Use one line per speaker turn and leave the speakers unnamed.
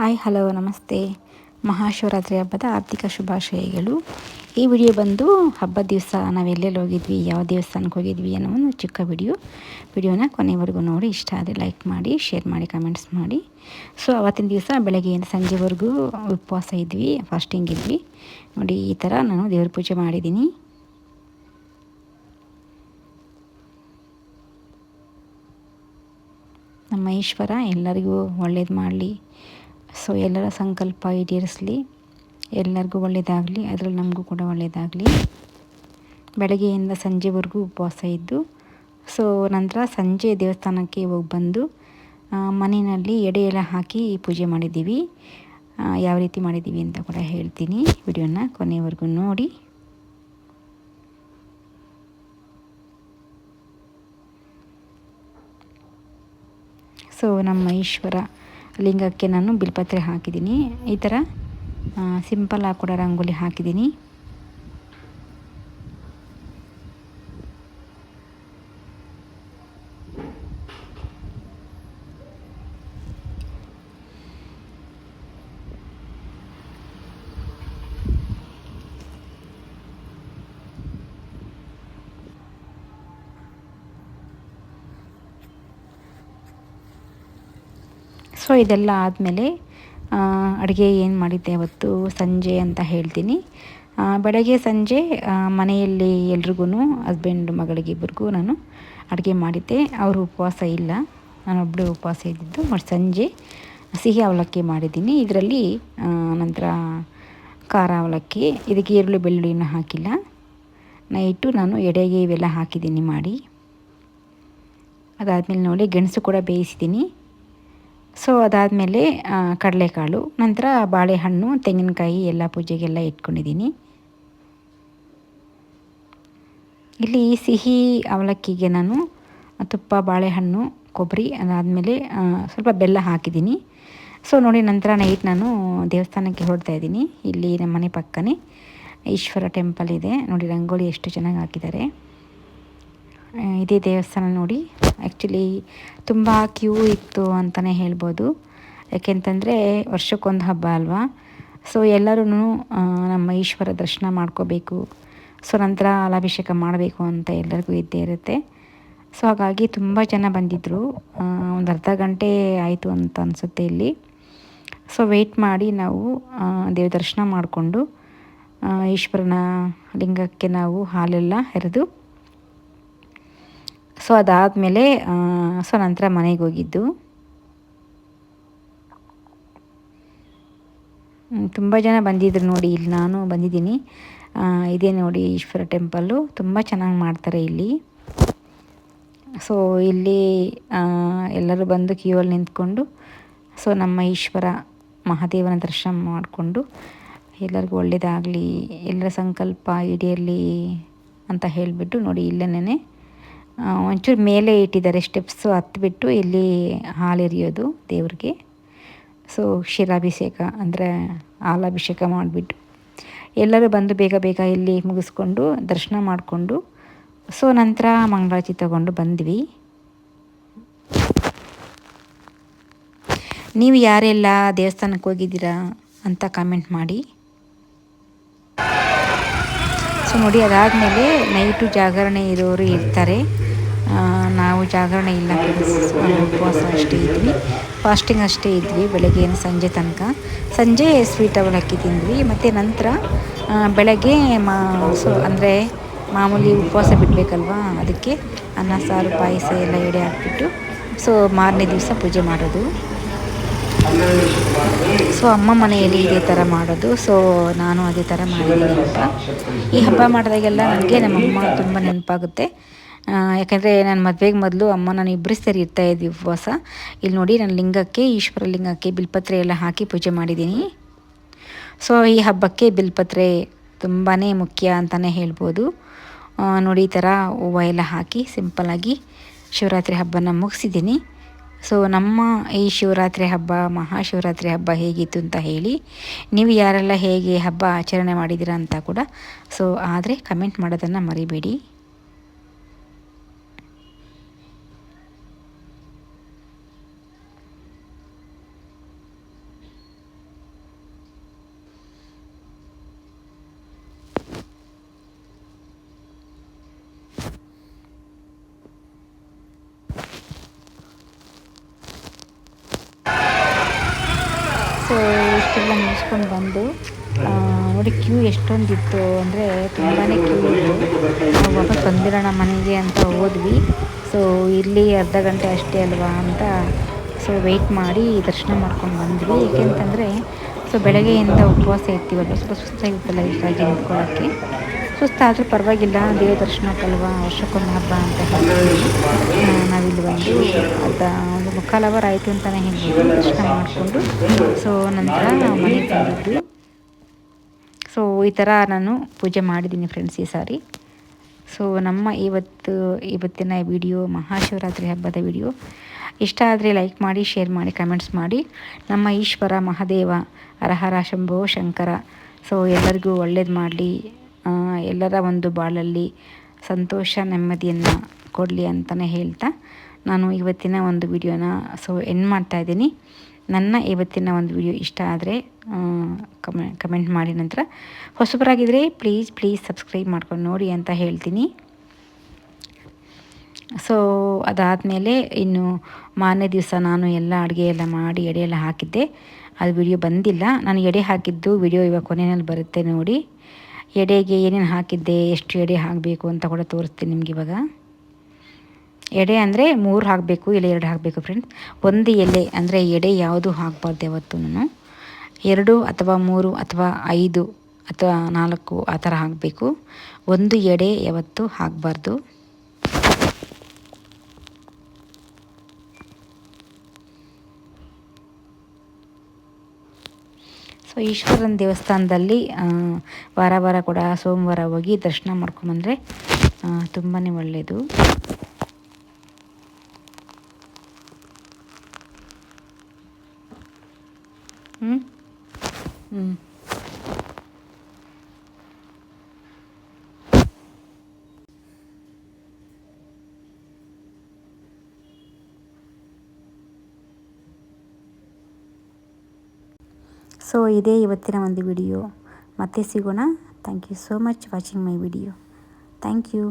Hi, hello, ನಮಸ್ತೆ. ಮಹಾಶಿವರಾತ್ರಿ ಹಬ್ಬದ ಆರ್ಥಿಕ ಶುಭಾಶಯಗಳು. ಈ ವಿಡಿಯೋ ಬಂದು ಹಬ್ಬದ ದಿವಸ ನಾವು ಎಲ್ಲೆಲ್ಲಿ ಹೋಗಿದ್ವಿ, ಯಾವ ದೇವಸ್ಥಾನಕ್ಕೆ ಹೋಗಿದ್ವಿ ಅನ್ನೋ ಒಂದು ಚಿಕ್ಕ ವಿಡಿಯೋ. ವಿಡಿಯೋನ ಕೊನೆವರೆಗೂ ನೋಡಿ, ಇಷ್ಟ ಆದರೆ ಲೈಕ್ ಮಾಡಿ, ಶೇರ್ ಮಾಡಿ, ಕಮೆಂಟ್ಸ್ ಮಾಡಿ. ಸೊ, ಅವತ್ತಿನ ದಿವಸ ಬೆಳಗ್ಗೆಯಿಂದ ಸಂಜೆವರೆಗೂ ಉಪವಾಸ ಇದ್ವಿ, ಫಾಸ್ಟಿಂಗ್ ಇದ್ವಿ. ನೋಡಿ, ಈ ಥರ ನಾನು ದೇವ್ರ ಪೂಜೆ ಮಾಡಿದ್ದೀನಿ. ನಮ್ಮ ಈಶ್ವರ ಎಲ್ಲರಿಗೂ ಒಳ್ಳೇದು ಮಾಡಲಿ. ಸೊ ಎಲ್ಲರ ಸಂಕಲ್ಪ ಈಡೇರಿಸಲಿ. ಎಲ್ಲರಿಗೂ ಒಳ್ಳೆಯದಾಗಲಿ ಅದರಲ್ಲಿ ನಮಗೂ ಕೂಡ ಒಳ್ಳೆಯದಾಗಲಿ ಬೆಳಗ್ಗೆಯಿಂದ ಸಂಜೆವರೆಗೂ ಉಪವಾಸ ಇದ್ದು. ಸೊ ನಂತರ ಸಂಜೆ ದೇವಸ್ಥಾನಕ್ಕೆ ಹೋಗಿ ಬಂದು ಮನೆಯಲ್ಲಿ ಎಡೆ ಎಲ್ಲ ಹಾಕಿ ಪೂಜೆ ಮಾಡಿದ್ದೀವಿ. ಯಾವ ರೀತಿ ಮಾಡಿದ್ದೀವಿ ಅಂತ ಕೂಡ ಹೇಳ್ತೀನಿ. ವಿಡಿಯೋನ ಕೊನೆವರೆಗೂ ನೋಡಿ. ಸೊ ನಮ್ಮ ಈಶ್ವರ ಲಿಂಗಕ್ಕೆ ನಾನು ಬಿಲ್ಪತ್ರೆ ಹಾಕಿದ್ದೀನಿ. ಈ ಥರ ಸಿಂಪಲ್ ಕೂಡ ರಂಗೋಲಿ ಹಾಕಿದ್ದೀನಿ. ಸೊ ಇದೆಲ್ಲ ಆದಮೇಲೆ ಅಡುಗೆ ಏನು ಮಾಡಿದ್ದೆ ಅವತ್ತು? ಸಂಜೆ ಅಂತ ಹೇಳ್ತೀನಿ. ಬೆಳಗ್ಗೆ ಸಂಜೆ ಮನೆಯಲ್ಲಿ ಎಲ್ರಿಗೂ ಹಸ್ಬೆಂಡ್ ಮಗಳಿಗೆ ಇಬ್ಬರಿಗೂ ನಾನು ಅಡುಗೆ ಮಾಡಿದ್ದೆ. ಅವರು ಉಪವಾಸ ಇಲ್ಲ. ನಾನೊಬ್ಬಳು ಉಪವಾಸ ಇದ್ದಿದ್ದು. ಮತ್ತು ಸಂಜೆ ಸಿಹಿ ಅವಲಕ್ಕಿ ಮಾಡಿದ್ದೀನಿ. ಇದರಲ್ಲಿ ನಂತರ ಖಾರ ಅವಲಕ್ಕಿ, ಇದಕ್ಕೆ ಈರುಳ್ಳಿ ಬೆಳ್ಳುಳ್ಳಿನ ಹಾಕಿಲ್ಲ. ನೈಟು ನಾನು ಎಡೆಗೆ ಇವೆಲ್ಲ ಹಾಕಿದ್ದೀನಿ ಮಾಡಿ. ಅದಾದಮೇಲೆ ನೋಡಿ, ಗೆಣಸು ಕೂಡ ಬೇಯಿಸಿದ್ದೀನಿ. ಸೊ ಅದಾದಮೇಲೆ ಕಡಲೆಕಾಳು, ನಂತರ ಬಾಳೆಹಣ್ಣು, ತೆಂಗಿನಕಾಯಿ ಎಲ್ಲ ಪೂಜೆಗೆಲ್ಲ ಇಟ್ಕೊಂಡಿದ್ದೀನಿ. ಇಲ್ಲಿ ಸಿಹಿ ಅವಲಕ್ಕಿಗೆ ನಾನು ತುಪ್ಪ, ಬಾಳೆಹಣ್ಣು, ಕೊಬ್ಬರಿ ಅದಾದಮೇಲೆ ಸ್ವಲ್ಪ ಬೆಲ್ಲ ಹಾಕಿದ್ದೀನಿ. ಸೊ ನೋಡಿ ನಂತರ ನೈಟ್ ನಾನು ದೇವಸ್ಥಾನಕ್ಕೆ ಹೊರಡ್ತಾ ಇದ್ದೀನಿ. ಇಲ್ಲಿ ನಮ್ಮ ಮನೆ ಪಕ್ಕನೇ ಈಶ್ವರ ಟೆಂಪಲ್ ಇದೆ. ನೋಡಿ ರಂಗೋಲಿ ಎಷ್ಟು ಚೆನ್ನಾಗಿ ಹಾಕಿದ್ದಾರೆ. ಇದೇ ದೇವಸ್ಥಾನ ನೋಡಿ. ಆ್ಯಕ್ಚುಲಿ ತುಂಬ ಕ್ಯೂ ಇತ್ತು ಅಂತಲೇ ಹೇಳ್ಬೋದು. ಯಾಕೆಂತಂದರೆ ವರ್ಷಕ್ಕೊಂದು ಹಬ್ಬ ಅಲ್ವಾ? ಸೊ ಎಲ್ಲರೂ ನಮ್ಮ ಈಶ್ವರ ದರ್ಶನ ಮಾಡ್ಕೋಬೇಕು. ಸೊ ನಂತರ ಅಲಾಭಿಷೇಕ ಮಾಡಬೇಕು ಅಂತ ಎಲ್ಲರಿಗೂ ಇದ್ದೇ ಇರುತ್ತೆ. ಸೊ ಹಾಗಾಗಿ ತುಂಬ ಜನ ಬಂದಿದ್ದರು ಒಂದು ಅರ್ಧ ಗಂಟೆ ಆಯಿತು ಅಂತ ಅನಿಸುತ್ತೆ ಇಲ್ಲಿ. ಸೊ ವೆಯ್ಟ್ ಮಾಡಿ ನಾವು ದೇವ್ರ ದರ್ಶನ ಮಾಡಿಕೊಂಡು ಈಶ್ವರನ ಲಿಂಗಕ್ಕೆ ನಾವು ಹಾಲೆಲ್ಲ ಎರೆದು ಸೊ ಅದಾದಮೇಲೆ ಸೊ ನಂತರ ಮನೆಗೆ ಹೋಗಿದ್ದು. ತುಂಬ ಜನ ಬಂದಿದ್ರು ನೋಡಿ, ಇಲ್ಲಿ ನಾನು ಬಂದಿದ್ದೀನಿ. ಇದೇ ನೋಡಿ ಈಶ್ವರ ಟೆಂಪಲ್ಲು. ತುಂಬ ಚೆನ್ನಾಗಿ ಮಾಡ್ತಾರೆ ಇಲ್ಲಿ. ಸೊ ಇಲ್ಲಿ ಎಲ್ಲರೂ ಬಂದು ಕ್ಯೂವಲ್ಲಿ ನಿಂತ್ಕೊಂಡು, ಸೊ ನಮ್ಮ ಈಶ್ವರ ಮಹಾದೇವನ ದರ್ಶನ ಮಾಡಿಕೊಂಡು, ಎಲ್ಲರಿಗೂ ಒಳ್ಳೆಯದಾಗಲಿ ಎಲ್ಲರ ಸಂಕಲ್ಪ ಈಡೇರಲಿ ಅಂತ ಹೇಳಿಬಿಟ್ಟು ನೋಡಿ ಇಲ್ಲೇನೇ ಒಂಚೂರು ಮೇಲೆ ಇಟ್ಟಿದ್ದಾರೆ ಸ್ಟೆಪ್ಸು ಹತ್ತಿಬಿಟ್ಟು ಇಲ್ಲಿ ಹಾಲೆರಿಯೋದು ದೇವ್ರಿಗೆ. ಸೊ ಕ್ಷೀರಾಭಿಷೇಕ ಅಂದರೆ ಹಾಲಾಭಿಷೇಕ ಮಾಡಿಬಿಟ್ಟು ಎಲ್ಲರೂ ಬಂದು ಬೇಗ ಬೇಗ ಇಲ್ಲಿ ಮುಗಿಸ್ಕೊಂಡು ದರ್ಶನ ಮಾಡಿಕೊಂಡು ಸೊ ನಂತರ ಮಂಗಳಾಚಿ ತಗೊಂಡು ಬಂದ್ವಿ. ನೀವು ಯಾರೆಲ್ಲ ದೇವಸ್ಥಾನಕ್ಕೆ ಹೋಗಿದ್ದೀರಾ ಅಂತ ಕಮೆಂಟ್ ಮಾಡಿ. ಸೊ ನೋಡಿ ಅದಾದಮೇಲೆ ನೈಟು ಜಾಗರಣೆ ಇರೋರು ಇರ್ತಾರೆ. ನಾವು ಜಾಗರಣೆ ಇಲ್ಲ ಉಪವಾಸ ಅಷ್ಟೇ ಇದ್ವಿ. ಫಾಸ್ಟಿಂಗ್ ಅಷ್ಟೇ ಇದ್ವಿ ಬೆಳಗ್ಗೆ ಸಂಜೆ ತನಕ. ಸಂಜೆ ಸ್ವೀಟ್ ಅವಲಕ್ಕಿ ತಿಂದ್ವಿ. ಮತ್ತು ನಂತರ ಬೆಳಗ್ಗೆ ಮಾ, ಸೊ, ಅಂದರೆ ಮಾಮೂಲಿ ಉಪವಾಸ ಬಿಡಬೇಕಲ್ವಾ? ಅದಕ್ಕೆ ಅನ್ನ, ಸಾರು, ಪಾಯಸ ಎಲ್ಲ ಎಡೆ ಹಾಕ್ಬಿಟ್ಟು ಸೊ ಮಾರನೇ ದಿವಸ ಪೂಜೆ ಮಾಡೋದು. ಸೊ ಅಮ್ಮ ಮನೆಯಲ್ಲಿ ಇದೇ ಥರ ಮಾಡೋದು. ಸೊ ನಾನು ಅದೇ ಥರ ಮಾಡಿದ್ದೀನಿ ಹಬ್ಬ. ಈ ಹಬ್ಬ ಮಾಡಿದಾಗೆಲ್ಲ ನನಗೆ, ನಮ್ಮಮ್ಮ ತುಂಬ ನೆನಪಾಗುತ್ತೆ. ಯಾಕಂದರೆ ನಾನು ಮದುವೆಗೆ ಮೊದಲು ಅಮ್ಮ, ನಾನು ಇಬ್ಬರು ಸೇರಿ ಇರ್ತಾ ಇದ್ದೀವಿ ಉಪವಾಸ. ಇಲ್ಲಿ ನೋಡಿ ನಾನು ಲಿಂಗಕ್ಕೆ, ಈಶ್ವರ ಲಿಂಗಕ್ಕೆ ಬಿಲ್ಪತ್ರೆ ಎಲ್ಲ ಹಾಕಿ ಪೂಜೆ ಮಾಡಿದ್ದೀನಿ ಸೊ ಈ ಹಬ್ಬಕ್ಕೆ ಬಿಲ್ಪತ್ರೆ ತುಂಬಾ ಮುಖ್ಯ ಅಂತಲೇ ಹೇಳ್ಬೋದು. ನೋಡಿ ಈ ಥರ ಹೂವು ಎಲ್ಲ ಹಾಕಿ ಸಿಂಪಲಾಗಿ ಶಿವರಾತ್ರಿ ಹಬ್ಬನ ಮುಗಿಸಿದ್ದೀನಿ ಸೊ ನಮ್ಮ ಈ ಶಿವರಾತ್ರಿ ಹಬ್ಬ, ಮಹಾಶಿವರಾತ್ರಿ ಹಬ್ಬ ಹೇಗಿತ್ತು ಅಂತ ಹೇಳಿ ನೀವು ಯಾರೆಲ್ಲ ಹೇಗೆ ಹಬ್ಬ ಆಚರಣೆ ಮಾಡಿದ್ದೀರಾ ಅಂತ ಕೂಡ ಸೊ ಆದರೆ ಕಮೆಂಟ್ ಮಾಡೋದನ್ನು ಮರಿಬೇಡಿ. ಸೊ, ಇಷ್ಟೆಲ್ಲ ಮುಗಿಸ್ಕೊಂಡು ಬಂದು ನೋಡಿ ಕ್ಯೂ ಎಷ್ಟೊಂದಿತ್ತು ಅಂದರೆ ತುಂಬಾ ಕ್ಯೂ ಇತ್ತು. ವಾಪಸ್ ಬಂದಿರೋಣ ಮನೆಗೆ ಅಂತ ಹೋದ್ವಿ. ಸೊ, ಇಲ್ಲಿ ಅರ್ಧ ಗಂಟೆ ಅಷ್ಟೇ ಅಲ್ವಾ ಅಂತ, ಸೊ ವೆಯ್ಟ್ ಮಾಡಿ ದರ್ಶನ ಮಾಡ್ಕೊಂಡು ಬಂದ್ವಿ. ಏಕೆಂತಂದರೆ, ಸೊ, ಬೆಳಗ್ಗೆಯಿಂದ ಉಪವಾಸ ಇರ್ತೀವಲ್ಲ ಸ್ವಲ್ಪ ಸುಸ್ತಾಗಿತ್ತಲ್ಲ ಹೀಗಾಗಿ ನಿಂತ್ಕೊಳ್ಳೋಕ್ಕೆ ಸುಸ್ತಾದರೂ ಪರವಾಗಿಲ್ಲ ದೇವ ದರ್ಶನಕ್ಕಲ್ವ ವರ್ಷಕ್ಕೊಂದು ಹಬ್ಬ ಅಂತ ಹೇಳಿ ನಾವಿಲ್ಲಿ ಬಂದು ಅದ ಒಂದು ಮುಕ್ಕಾಲು ಅವರ್ ಆಯಿತು ಅಂತಲೇ ಹೇಳಿ ದರ್ಶನ ಮಾಡಿಕೊಂಡು, ಸೊ ನಂತರ ಮನೆಗೆ ಬಂದಿದ್ದು ಸೊ ಈ ಥರ ನಾನು ಪೂಜೆ ಮಾಡಿದ್ದೀನಿ ಫ್ರೆಂಡ್ಸ್ ಈ ಸಾರಿ. ಸೊ ನಮ್ಮ ಇವತ್ತು, ಇವತ್ತಿನ ವಿಡಿಯೋ ಮಹಾಶಿವರಾತ್ರಿ ಹಬ್ಬದ ವಿಡಿಯೋ ಇಷ್ಟ ಆದರೆ ಲೈಕ್ ಮಾಡಿ ಶೇರ್ ಮಾಡಿ ಕಮೆಂಟ್ಸ್ ಮಾಡಿ. ನಮ್ಮ ಈಶ್ವರ ಮಹಾದೇವ ಅರಹರ ಶಂಭೋ, ಶಂಕರ, ಸೊ ಎಲ್ಲರಿಗೂ ಒಳ್ಳೇದು ಮಾಡಲಿ. ಎಲ್ಲರ ಒಂದು ಬಾಳಲ್ಲಿ ಸಂತೋಷ, ನೆಮ್ಮದಿಯನ್ನು ಕೊಡಲಿ ಅಂತಲೇ ಹೇಳ್ತಾ ನಾನು ಇವತ್ತಿನ ಒಂದು ವಿಡಿಯೋನ ಸೊ ಎಂಡ್ ಮಾಡ್ತಾಯಿದ್ದೀನಿ ನನ್ನ ಇವತ್ತಿನ ಒಂದು ವಿಡಿಯೋ ಇಷ್ಟ ಆದರೆ ಕಮೆ ಕಮೆಂಟ್ ಮಾಡಿ ನಂತರ. ಹೊಸಬರಾಗಿದ್ದರೆ ಪ್ಲೀಸ್ ಪ್ಲೀಸ್ ಸಬ್ಸ್ಕ್ರೈಬ್ ಮಾಡ್ಕೊಂಡು ನೋಡಿ ಅಂತ ಹೇಳ್ತೀನಿ. ಸೊ ಅದಾದಮೇಲೆ ಇನ್ನು ಮಾರನೇ ದಿವಸ ನಾನು ಎಲ್ಲ ಅಡುಗೆ ಎಲ್ಲ ಮಾಡಿ, ಎಡೆ ಎಲ್ಲ ಹಾಕಿದ್ದೆ. ಅದು ವಿಡಿಯೋ ಬಂದಿಲ್ಲ. ನಾನು ಎಡೆ ಹಾಕಿದ್ದು ವಿಡಿಯೋ ಇವಾಗ ಕೊನೆಯಲ್ಲಿ ಬರುತ್ತೆ ನೋಡಿ. ಎಡೆಗೆ ಏನೇನು ಹಾಕಿದ್ದೆ, ಎಷ್ಟು ಎಡೆ ಹಾಕಬೇಕು ಅಂತ ಕೂಡ ತೋರಿಸ್ತೀನಿ ನಿಮ್ಗೆ ಇವಾಗ. ಎಡೆ ಅಂದರೆ ಮೂರು ಹಾಕಬೇಕು, ಇಲ್ಲ ಎರಡು ಹಾಕಬೇಕು ಫ್ರೆಂಡ್ಸ್ ಒಂದು ಎಲೆ ಅಂದರೆ ಎಡೆ ಯಾವುದು ಹಾಕಬಾರ್ದು ಯಾವತ್ತೂ ಎರಡು ಅಥವಾ ಮೂರು ಅಥವಾ ಐದು ಅಥವಾ ನಾಲ್ಕು ಆ ಥರ ಹಾಕಬೇಕು. ಒಂದು ಎಡೆ ಯಾವತ್ತು ಹಾಕಬಾರ್ದು. ಸೊ ಈಶ್ವರನ ದೇವಸ್ಥಾನದಲ್ಲಿ ವಾರ ವಾರ ಕೂಡ ಸೋಮವಾರ ಹೋಗಿ ದರ್ಶನ ಮಾಡ್ಕೊಂಬಂದರೆ ತುಂಬಾ ಒಳ್ಳೆಯದು ಹ್ಞೂ ಹ್ಞೂ ಸೊ ಇದೇ ಇವತ್ತಿನ ಒಂದು ವಿಡಿಯೋ ಮತ್ತೆ ಸಿಗೋಣ. Thank you so much watching my video thank you